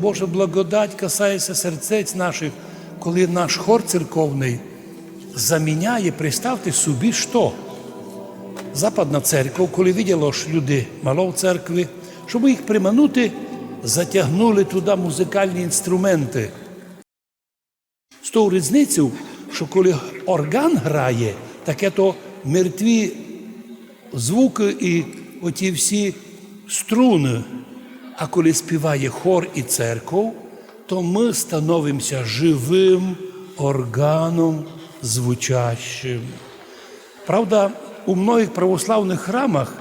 Божа благодать касається серцець наших, коли наш хор церковний заміняє, представте собі, що Западна церква, коли виділа, що люди мало в церкві, щоб їх приманути, затягнули туди музикальні інструменти. З того різницю, що коли орган грає, таке то мертві звуки і оті всі струни. А коли співає хор і церков, то ми становимося живим органом звучащим. Правда, у многих православних храмах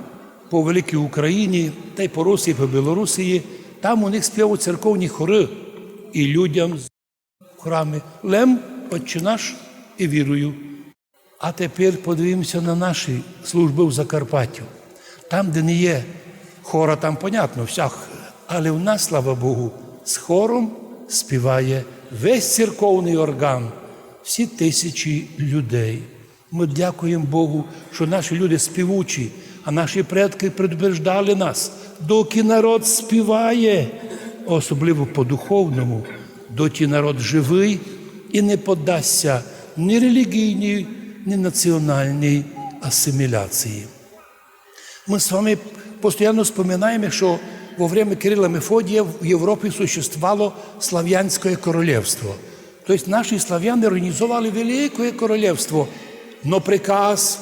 по Великій Україні та й по Росії, по Білорусі, там у них співають церковні хори і людям в храмі Лем, Отче наш і вірую. А тепер подивимося на наші служби в Закарпаттю. Там, де не є хора, там понятно, вся, але в нас, слава Богу, з хором співає весь церковний орган, всі тисячі людей. Ми дякуємо Богу, що наші люди співучі, а наші предки предупреждали нас, доки народ співає, особливо по-духовному, доки народ живий і не подасться ні релігійній, ні національній асиміляції. Мы с вами постоянно вспоминаем, что во время Кирилла Мефодия в Европе существовало славянское королевство. То есть наши славяне организовали великое королевство, но приказ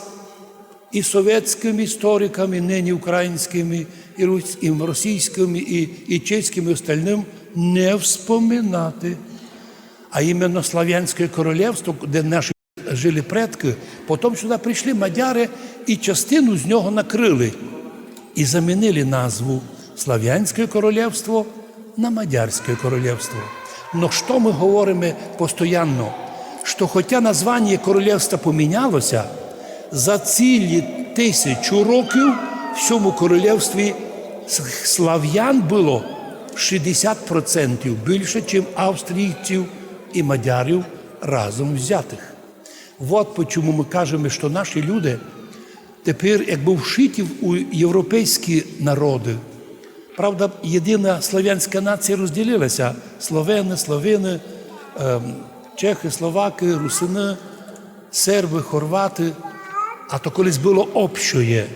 и советскими историками, ныне украинскими, и рус- и российскими, и, и чешскими, и остальным не вспоминати. А іменно Слав'янське королівство, де наші жили предки, потім сюди прийшли мадяри і частину з нього накрили і замінили назву Слав'янське королівство на Мадярське королівство. Но що ми говоримо постійно? Що хоча названня королівства помінялося, за цілі тисячу років в цьому королівстві слав'ян було 60% більше, ніж австрійців і мадярів разом взятих. От чому ми кажемо, що наші люди тепер якби вшиті у європейські народи. Правда, єдина слав'янська нація розділилася: словени, словини, ем, чехи, словаки, русини, серби, хорвати. А то колись було общоє.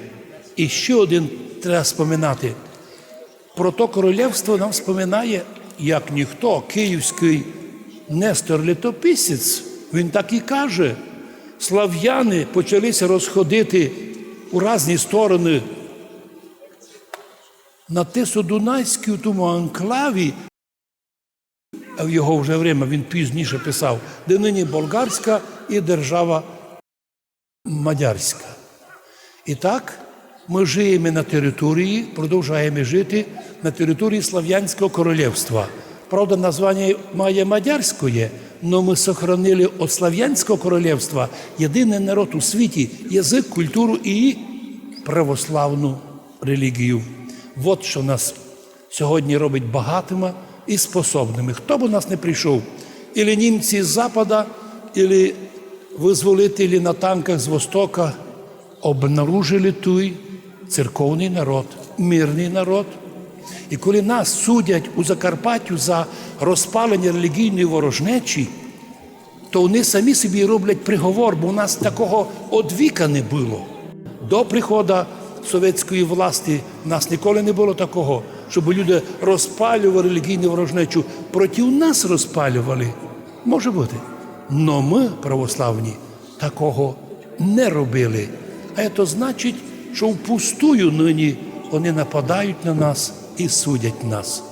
І ще один треба споминати. Про то королівство нам споминає, як ніхто, київський Нестор Літописець. Він так і каже: слав'яни почалися розходити у різні сторони на Тисодунайській у тому анклаві, в його вже время він пізніше писав, де нині болгарська і держава Мадярська. І так ми живемо на території, продовжуємо жити на території Слав'янського королівства. Правда, названня має мадярське, але ми сохранили від Слав'янського королівства єдиний народ у світі, язик, культуру і православну релігію. От що нас сьогодні робить багатими і способними. Хто б у нас не прийшов, ілі німці з Запада, ілі визволителі на танках з Востока обнаружили той церковний народ, мирний народ. І коли нас судять у Закарпаттю за розпалення релігійної ворожнечі, то вони самі собі роблять приговор, бо у нас такого одвіка не було. До приходу совєтської власті в нас ніколи не було такого, щоб люди розпалювали релігійну ворожнечу. Проти нас розпалювали. Може бути. Но ми, православні, такого не робили. А це значить, що впустую нині вони нападають на нас і судять нас.